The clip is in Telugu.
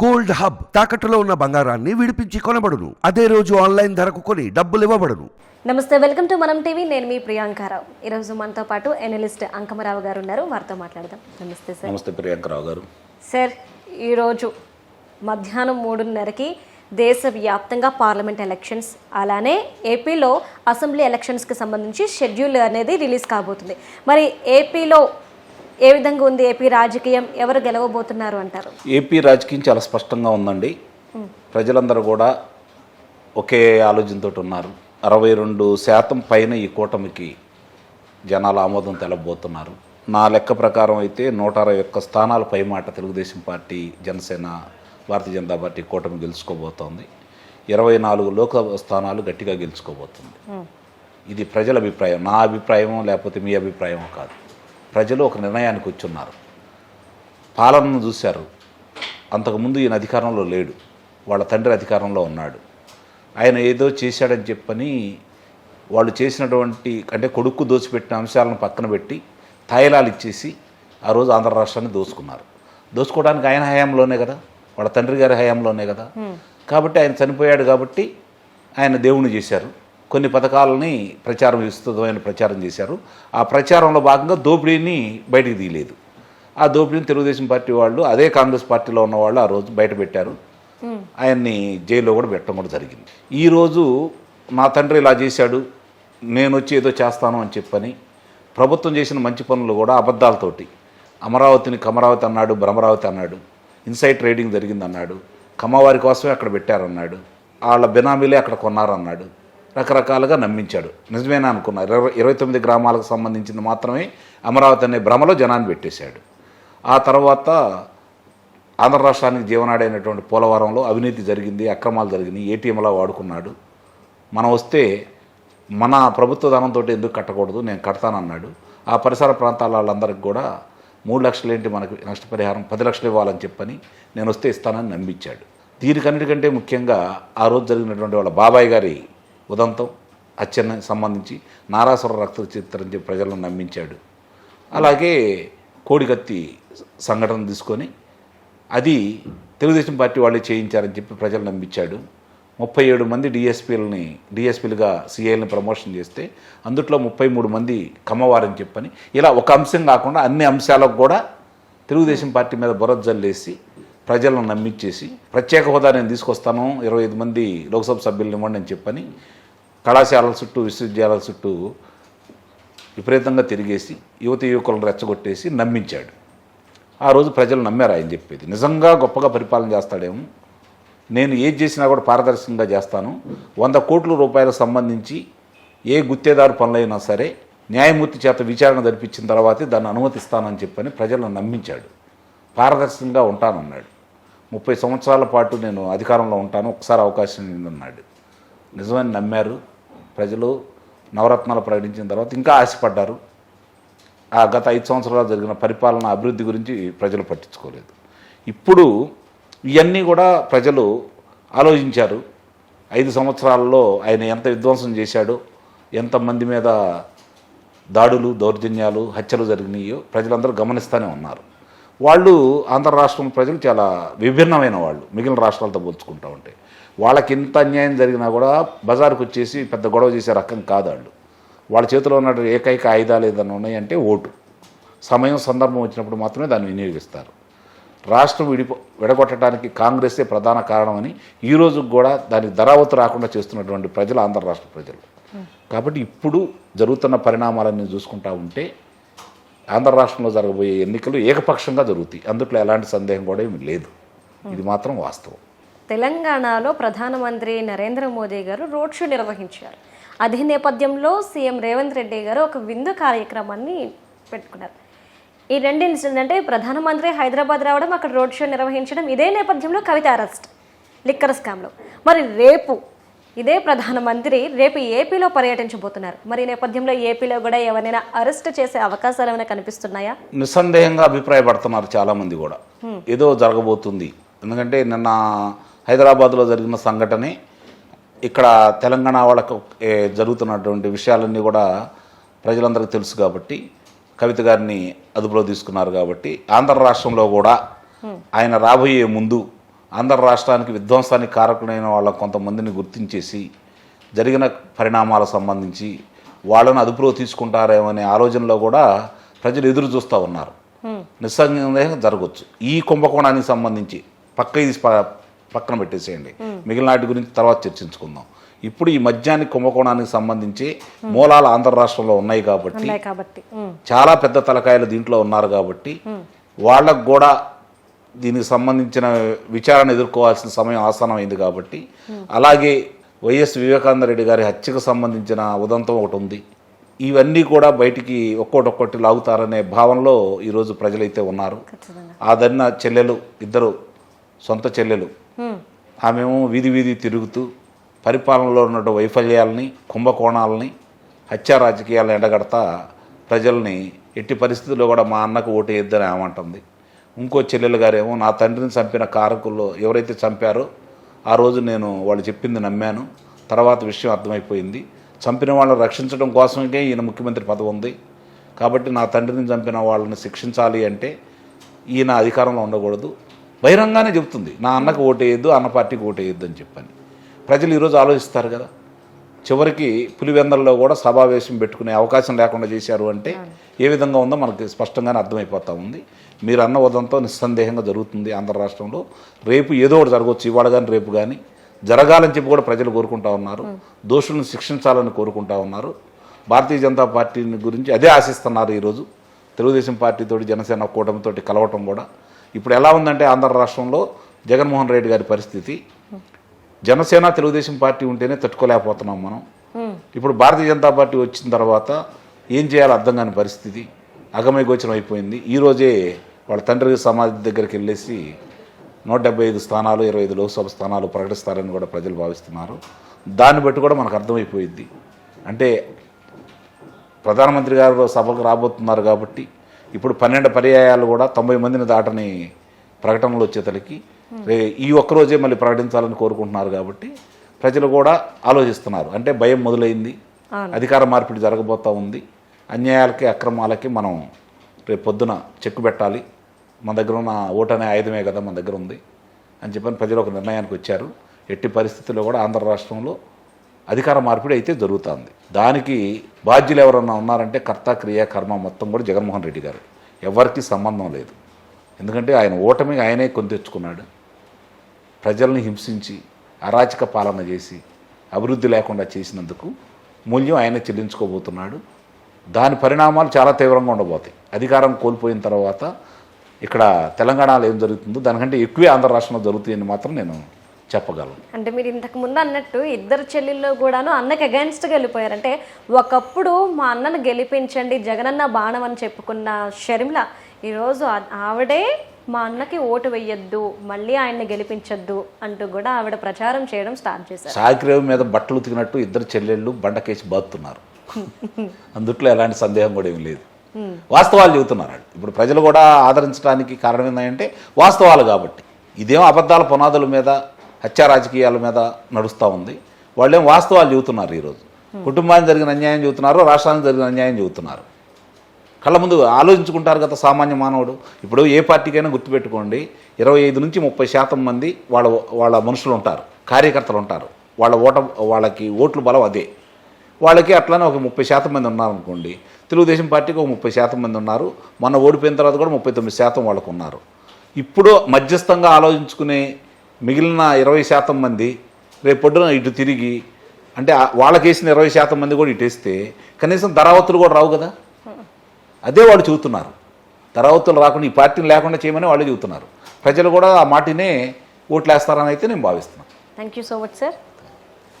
గోల్డ్ హబ్ తాకట్టులో ఉన్న బంగారాన్ని విడిపించి కొనబడును. అదే రోజు ఆన్లైన్ ధరకు కొని డబ్బులు ఇవ్వబడును. నమస్తే వెల్కమ్ టు మనం టీవీ. నేను మీ ప్రియాంకారావు ఈరోజు మనతో పాటు ఎనలిస్ట్ అంకమరావు గారు ఉన్నారు. వారితో మాట్లాడదాం. నమస్తే సార్. నమస్తే ప్రియాంకరావు గారు. సార్ ఈరోజు మధ్యాహ్నం మూడున్నరకి దేశవ్యాప్తంగా పార్లమెంట్ ఎలక్షన్స్ అలానే ఏపీలో అసెంబ్లీ ఎలక్షన్స్కి సంబంధించి షెడ్యూల్ అనేది రిలీజ్ కాబోతుంది. మరి ఏపీలో ఏ విధంగా ఉంది ఏపీ రాజకీయం? ఎవరు గెలవబోతున్నారు అంటారు? ఏపీ రాజకీయం చాలా స్పష్టంగా ఉందండి. ప్రజలందరూ కూడా ఒకే ఆలోచనతో ఉన్నారు. అరవై రెండు శాతం పైన ఈ కూటమికి జనాల ఆమోదం తెలబోతున్నారు. నా లెక్క ప్రకారం అయితే నూట అరవై ఒక్క స్థానాల పై మాట తెలుగుదేశం పార్టీ జనసేన భారతీయ జనతా పార్టీ కూటమి గెలుచుకోబోతోంది. ఇరవై నాలుగు లోక్సభ స్థానాలు గట్టిగా గెలుచుకోబోతుంది. ఇది ప్రజల అభిప్రాయం. నా అభిప్రాయం లేకపోతే మీ అభిప్రాయం కాదు. ప్రజలు ఒక నిర్ణయానికి వచ్చున్నారు. పాలనను చూశారు. అంతకుముందు ఈయన అధికారంలో లేడు. వాళ్ళ తండ్రి అధికారంలో ఉన్నాడు. ఆయన ఏదో చేశాడని చెప్పని వాళ్ళు చేసినటువంటి అంటే కొడుకు దోచిపెట్టిన అంశాలను పక్కన పెట్టి తాయిలాలు ఇచ్చేసి ఆ రోజు ఆంధ్ర రాష్ట్రాన్ని దోచుకున్నారు. దోచుకోవడానికి ఆయన హయాంలోనే కదా? వాళ్ళ తండ్రి గారి హయాంలోనే కదా? కాబట్టి ఆయన చనిపోయాడు కాబట్టి ఆయన దేవుని చేశారు. కొన్ని పథకాలని ప్రచారం విస్తృతమైన ప్రచారం చేశారు. ఆ ప్రచారంలో భాగంగా దోపిడీని బయటికి తీయలేదు. ఆ దోపిడీని తెలుగుదేశం పార్టీ వాళ్ళు అదే కాంగ్రెస్ పార్టీలో ఉన్న వాళ్ళు ఆ రోజు బయట పెట్టారు. ఆయన్ని జైల్లో కూడా పెట్టడం కూడా జరిగింది. ఈరోజు నా తండ్రి ఇలా చేశాడు నేను వచ్చి ఏదో చేస్తాను అని చెప్పని ప్రభుత్వం చేసిన మంచి పనులు కూడా అబద్ధాలతోటి. అమరావతిని కమరావతి అన్నాడు భ్రమరావతి అన్నాడు ఇన్సైడ్ ట్రేడింగ్ జరిగింది అన్నాడు కమ్మవారి కోసమే అక్కడ పెట్టారన్నాడు వాళ్ళ బినామీలే అక్కడ కొన్నారన్నాడు. రకరకాలుగా నమ్మించాడు. నిజమేనా అనుకున్నా ఇరవై ఇరవై తొమ్మిది గ్రామాలకు సంబంధించింది మాత్రమే అమరావతి అనే భ్రమలో జనాన్ని పెట్టేశాడు. ఆ తర్వాత ఆంధ్ర రాష్ట్రానికి జీవనాడైనటువంటి పోలవరంలో అవినీతి జరిగింది అక్రమాలు జరిగినాయి ఏటీఎంలా వాడుకున్నాడు. మనం వస్తే మన ప్రభుత్వ ధనంతో ఎందుకు కట్టకూడదు నేను కడతానన్నాడు. ఆ పరిసర ప్రాంతాల వాళ్ళందరికీ కూడా మూడు లక్షలు ఏంటి మనకి నష్టపరిహారం పది లక్షలు ఇవ్వాలని చెప్పని నేను వస్తే ఇస్తానని నమ్మించాడు. దీనికన్నిటికంటే ముఖ్యంగా ఆ రోజు జరిగినటువంటి వాళ్ళ బాబాయ్ గారి ఉదంతం అచ్చన్న సంబంధించి నారాసుర రక్త చిత్రం చెప్పి ప్రజలను నమ్మించాడు. అలాగే కోడికత్తి సంఘటన తీసుకొని అది తెలుగుదేశం పార్టీ వాళ్ళే చేయించారని చెప్పి ప్రజలు నమ్మించాడు. ముప్పై ఏడు మంది డిఎస్పీలని డిఎస్పీలుగా సిఐలని ప్రమోషన్ చేస్తే అందుట్లో ముప్పై మూడు మంది కమ్మవారని చెప్పని ఇలా ఒక అంశం కాకుండా అన్ని అంశాలకు కూడా తెలుగుదేశం పార్టీ మీద బురద జల్లేసి ప్రజలను నమ్మించేసి ప్రత్యేక హోదా నేను తీసుకొస్తాను ఇరవై ఐదు మంది లోక్సభ సభ్యులను ఇవ్వండి అని చెప్పని కళాశాలల చుట్టూ విశ్వవిద్యాలయాల చుట్టూ విపరీతంగా తిరిగేసి యువత యువకులను రెచ్చగొట్టేసి నమ్మించాడు. ఆ రోజు ప్రజలు నమ్మారు ఆయన చెప్పేది. నిజంగా గొప్పగా పరిపాలన చేస్తాడేమో. నేను ఏది చేసినా కూడా పారదర్శకంగా చేస్తాను. వంద కోట్ల రూపాయలకు సంబంధించి ఏ గుత్తేదారు పనులైనా సరే న్యాయమూర్తి చేత విచారణ జరిపించిన తర్వాతే దాన్ని అనుమతిస్తానని చెప్పని ప్రజలను నమ్మించాడు. పారదర్శకంగా ఉంటానన్నాడు. ముప్పై సంవత్సరాల పాటు నేను అధికారంలో ఉంటాను. ఒకసారి అవకాశం అన్నాడు నిజమని నమ్మారు. ప్రజలు నవరత్నాలు ప్రకటించిన తర్వాత ఇంకా ఆశపడ్డారు. ఆ గత ఐదు సంవత్సరాలు జరిగిన పరిపాలన అభివృద్ధి గురించి ప్రజలు పట్టించుకోలేదు. ఇప్పుడు ఇవన్నీ కూడా ప్రజలు ఆలోచించారు. ఐదు సంవత్సరాల్లో ఆయన ఎంత విధ్వంసం చేశాడో ఎంతమంది మీద దాడులు దౌర్జన్యాలు హత్యలు జరిగినాయో ప్రజలందరూ గమనిస్తూనే ఉన్నారు. వాళ్ళు ఆంధ్ర రాష్ట్రం ప్రజలు చాలా విభిన్నమైన వాళ్ళు. మిగిలిన రాష్ట్రాలతో పోల్చుకుంటా ఉంటే. వాళ్ళకి ఇంత అన్యాయం జరిగినా కూడా బజారుకు వచ్చేసి పెద్ద గొడవ చేసే రకం కాదు వాళ్ళు వాళ్ళ చేతిలో ఉన్న ఏకైక ఆయుధాలు ఏదైనా ఉన్నాయంటే ఓటు. సమయం సందర్భం వచ్చినప్పుడు మాత్రమే దాన్ని వినియోగిస్తారు. రాష్ట్రం విడిపో విడగొట్టడానికి కాంగ్రెసే ప్రధాన కారణమని ఈ రోజు కూడా దానికి ధరావతి రాకుండా చేస్తున్నటువంటి ప్రజలు ఆంధ్ర రాష్ట్ర ప్రజలు. కాబట్టి ఇప్పుడు జరుగుతున్న పరిణామాలన్నీ చూసుకుంటా ఉంటే ఆంధ్ర రాష్ట్రంలో జరగబోయే ఎన్నికలు ఏకపక్షంగా జరుగుతాయి. అందుట్లో ఎలాంటి సందేహం కూడా ఏమి లేదు. ఇది మాత్రం వాస్తవం. తెలంగాణలో ప్రధానమంత్రి నరేంద్ర మోదీ గారు రోడ్ షో నిర్వహించారు. అదే నేపథ్యంలో సీఎం రేవంత్ రెడ్డి గారు ఒక విందు కార్యక్రమాన్ని పెట్టుకున్నారు. ఈ రెండు ఇన్సిడెంట్ అంటే ప్రధానమంత్రి హైదరాబాద్ రావడం అక్కడ రోడ్ షో నిర్వహించడం ఇదే నేపథ్యంలో కవిత అరెస్ట్ లిక్కర్ స్కామ్లో. మరి రేపు ఇదే ప్రధానమంత్రి రేపు ఏపీలో పర్యటించబోతున్నారు. మరి నేపథ్యంలో ఏపీలో కూడా ఎవరైనా అరెస్ట్ చేసే అవకాశాలు ఏమైనా కనిపిస్తున్నాయా? నిస్సందేహంగా అభిప్రాయపడుతున్నారు చాలామంది కూడా. ఏదో జరగబోతుంది. ఎందుకంటే నిన్న హైదరాబాద్లో జరిగిన సంఘటనే ఇక్కడ తెలంగాణ వాళ్ళకు జరుగుతున్నటువంటి విషయాలన్నీ కూడా ప్రజలందరికీ తెలుసు కాబట్టి కవిత గారిని అదుపులో తీసుకున్నారు కాబట్టి ఆంధ్ర రాష్ట్రంలో కూడా ఆయన రాబోయే ముందు ఆంధ్ర రాష్ట్రానికి విధ్వంసానికి కారకుడైన వాళ్ళ కొంతమందిని గుర్తించేసి జరిగిన పరిణామాలకు సంబంధించి వాళ్ళని అదుపులో తీసుకుంటారేమనే ఆలోచనలో కూడా ప్రజలు ఎదురు చూస్తూ ఉన్నారు. నిస్సందేహంగా జరగవచ్చు ఈ కుంభకోణానికి సంబంధించి పక్క ఇది పక్కన పెట్టేసేయండి. మిగిలిన వాటి గురించి తర్వాత చర్చించుకుందాం. ఇప్పుడు ఈ మద్యానికి కుంభకోణానికి సంబంధించి మూలాలు ఆంధ్ర రాష్ట్రంలో ఉన్నాయి కాబట్టి చాలా పెద్ద తలకాయలు దీంట్లో ఉన్నారు కాబట్టి వాళ్ళకు కూడా దీనికి సంబంధించిన విచారణ ఎదుర్కోవాల్సిన సమయం ఆసనమైంది కాబట్టి అలాగే వైఎస్ వివేకానంద రెడ్డి గారి హత్యకు సంబంధించిన ఉదంతం ఒకటి ఉంది. ఇవన్నీ కూడా బయటికి ఒక్కోటి లాగుతారనే భావనలో ఈరోజు ప్రజలైతే ఉన్నారు. ఆ దన్న చెల్లెలు ఇద్దరు సొంత చెల్లెలు ఆమెమో వీధి వీధి తిరుగుతూ పరిపాలనలో ఉన్న వైఫల్యాలని కుంభకోణాలని హత్యా రాజకీయాలను ఎండగడతా ప్రజల్ని ఎట్టి పరిస్థితుల్లో కూడా మా అన్నకు ఓటు వేయద్దని ఏమంటుంది ఇంకో చెల్లెలు గారేమో నా తండ్రిని చంపిన కారకుల్లో ఎవరైతే చంపారో ఆ రోజు నేను వాళ్ళు చెప్పింది నమ్మాను. తర్వాత విషయం అర్థమైపోయింది. చంపిన వాళ్ళని రక్షించడం కోసమే ఈయన ముఖ్యమంత్రి పదవి ఉంది. కాబట్టి నా తండ్రిని చంపిన వాళ్ళని శిక్షించాలి అంటే ఈయన అధికారంలో ఉండకూడదు. బహిరంగానే చెబుతుంది నా అన్నకు ఓటేయద్దు అన్న పార్టీకి ఓటేయద్దు అని చెప్పని. ప్రజలు ఈరోజు ఆలోచిస్తారు కదా. చివరికి పులివెందల్లో కూడా సమావేశం పెట్టుకునే అవకాశం లేకుండా చేశారు అంటే ఏ విధంగా ఉందో మనకి స్పష్టంగానే అర్థమైపోతూ ఉంది. మీరు అన్న ఉదంతో నిస్సందేహంగా జరుగుతుంది ఆంధ్ర రాష్ట్రంలో. రేపు ఏదో ఒకటి జరగవచ్చు ఇవాళ కానీ రేపు కానీ జరగాలని చెప్పి కూడా ప్రజలు కోరుకుంటా ఉన్నారు. దోషులను శిక్షించాలని కోరుకుంటా ఉన్నారు. భారతీయ జనతా పార్టీని గురించి అదే ఆశిస్తున్నారు ఈరోజు. తెలుగుదేశం పార్టీతోటి జనసేన కూటమితోటి కలవటం కూడా ఇప్పుడు ఎలా ఉందంటే ఆంధ్ర రాష్ట్రంలో జగన్మోహన్ రెడ్డి గారి పరిస్థితి. జనసేన తెలుగుదేశం పార్టీ ఉంటేనే తట్టుకోలేకపోతున్నాం మనం. ఉమ్, ఇప్పుడు భారతీయ జనతా పార్టీ వచ్చిన తర్వాత ఏం చేయాలో అర్థం కాని పరిస్థితి. అగమయ గోచరం అయిపోయింది. ఈరోజే వాళ్ళ తండ్రి సమాధి దగ్గరికి వెళ్ళేసి నూట డెబ్బై ఐదు స్థానాలు ఇరవై ఐదు లోక్సభ స్థానాలు ప్రకటిస్తారని కూడా ప్రజలు భావిస్తున్నారు. దాన్ని బట్టి కూడా మనకు అర్థమైపోయింది. అంటే ప్రధానమంత్రి గారు సభకు రాబోతున్నారు కాబట్టి ఇప్పుడు పన్నెండు పర్యాయాలు కూడా తొంభై మందిని దాటని ప్రకటనలు వచ్చేతలకి ఈ ఒక్కరోజే మళ్ళీ ప్రకటించాలని కోరుకుంటున్నారు కాబట్టి ప్రజలు కూడా ఆలోచిస్తున్నారు. అంటే భయం మొదలైంది. అధికార మార్పిడి జరగబోతా ఉంది. అన్యాయాలకి అక్రమాలకి మనం రేపు పొద్దున చెక్కు పెట్టాలి. మన దగ్గర ఉన్న ఓటు అనే ఆయుధమే కదా మన దగ్గర ఉంది అని చెప్పని ప్రజలు ఒక నిర్ణయానికి వచ్చారు. ఎట్టి పరిస్థితుల్లో కూడా ఆంధ్ర రాష్ట్రంలో అధికార మార్పిడి అయితే జరుగుతుంది. దానికి బాధ్యులు ఎవరన్నా ఉన్నారంటే కర్త క్రియ కర్మ మొత్తం కూడా జగన్మోహన్ రెడ్డి గారు. ఎవరికి సంబంధం లేదు. ఎందుకంటే ఆయన ఓటమి ఆయనే కొని తెచ్చుకున్నాడు. ప్రజల్ని హింసించి అరాచక పాలన చేసి అభివృద్ధి లేకుండా చేసినందుకు మూల్యం ఆయన చెల్లించుకోబోతున్నాడు. దాని పరిణామాలు చాలా తీవ్రంగా ఉండబోతాయి. అధికారం కోల్పోయిన తర్వాత ఇక్కడ తెలంగాణలో ఏం జరుగుతుందో దానికంటే ఎక్కువే ఆంధ్ర రాష్ట్రంలో జరుగుతాయని మాత్రం నేను చెప్పగలను అంటే మీరు ఇంతకు ముందు అన్నట్టు ఇద్దరు చెల్లెళ్ళు కూడాను అన్నకి అగైన్స్ట్గా వెళ్ళిపోయారు. అంటే ఒకప్పుడు మా అన్నను గెలిపించండి జగనన్న బాణం అని చెప్పుకున్న షర్మిల ఈరోజు ఆవిడే మా అన్నకి ఓటు వెయ్యొద్దు మళ్ళీ ఆయన్ని గెలిపించొద్దు అంటూ కూడా ఆవిడ ప్రచారం చేయడం స్టార్ట్ చేశారు. సాకిరేవు మీద బట్టలు ఉతికినట్టు ఇద్దరు చెల్లెళ్ళు బండకేసి బాతున్నారు అందుట్లో ఎలాంటి సందేహం కూడా ఏం లేదు. వాస్తవాలు చెబుతున్నారు. ఇప్పుడు ప్రజలు కూడా ఆదరించడానికి కారణం ఏంటంటే వాస్తవాలు కాబట్టి. ఇదేం అబద్ధాల పునాదుల మీద హత్యా రాజకీయాల మీద నడుస్తూ ఉంది. వాళ్ళేం వాస్తవాలు చెబుతున్నారు ఈరోజు. కుటుంబానికి జరిగిన అన్యాయం చెబుతున్నారు రాష్ట్రానికి జరిగిన అన్యాయం చెబుతున్నారు. కళ్ళ ముందు ఆలోచించుకుంటారు కదా సామాన్య మానవుడు. ఇప్పుడు ఏ పార్టీకైనా గుర్తుపెట్టుకోండి ఇరవై ఐదు నుంచి ముప్పై శాతం మంది వాళ్ళ వాళ్ళ మనుషులు ఉంటారు కార్యకర్తలు ఉంటారు. వాళ్ళ ఓట వాళ్ళకి ఓట్లు బలం అదే. వాళ్ళకి అట్లానే ఒక ముప్పై శాతం మంది ఉన్నారనుకోండి తెలుగుదేశం పార్టీకి ఒక ముప్పై శాతం మంది ఉన్నారు మొన్న ఓడిపోయిన తర్వాత కూడా ముప్పై తొమ్మిది శాతం వాళ్ళకు ఉన్నారు. ఇప్పుడు మధ్యస్థంగా ఆలోచించుకునే మిగిలిన ఇరవై శాతం మంది రేపు పొద్దున ఇటు తిరిగి అంటే వాళ్ళకేసిన ఇరవై శాతం మంది కూడా ఇటేస్తే కనీసం ధరావతులు కూడా రావు కదా. అదే వాళ్ళు చెబుతున్నారు. ధరావతులు రాకుండా ఈ పార్టీని లేకుండా చేయమని వాళ్ళు చెబుతున్నారు. ప్రజలు కూడా ఆ మాటినే ఓట్లు వేస్తారని అయితే నేను భావిస్తున్నాను thank you so much sir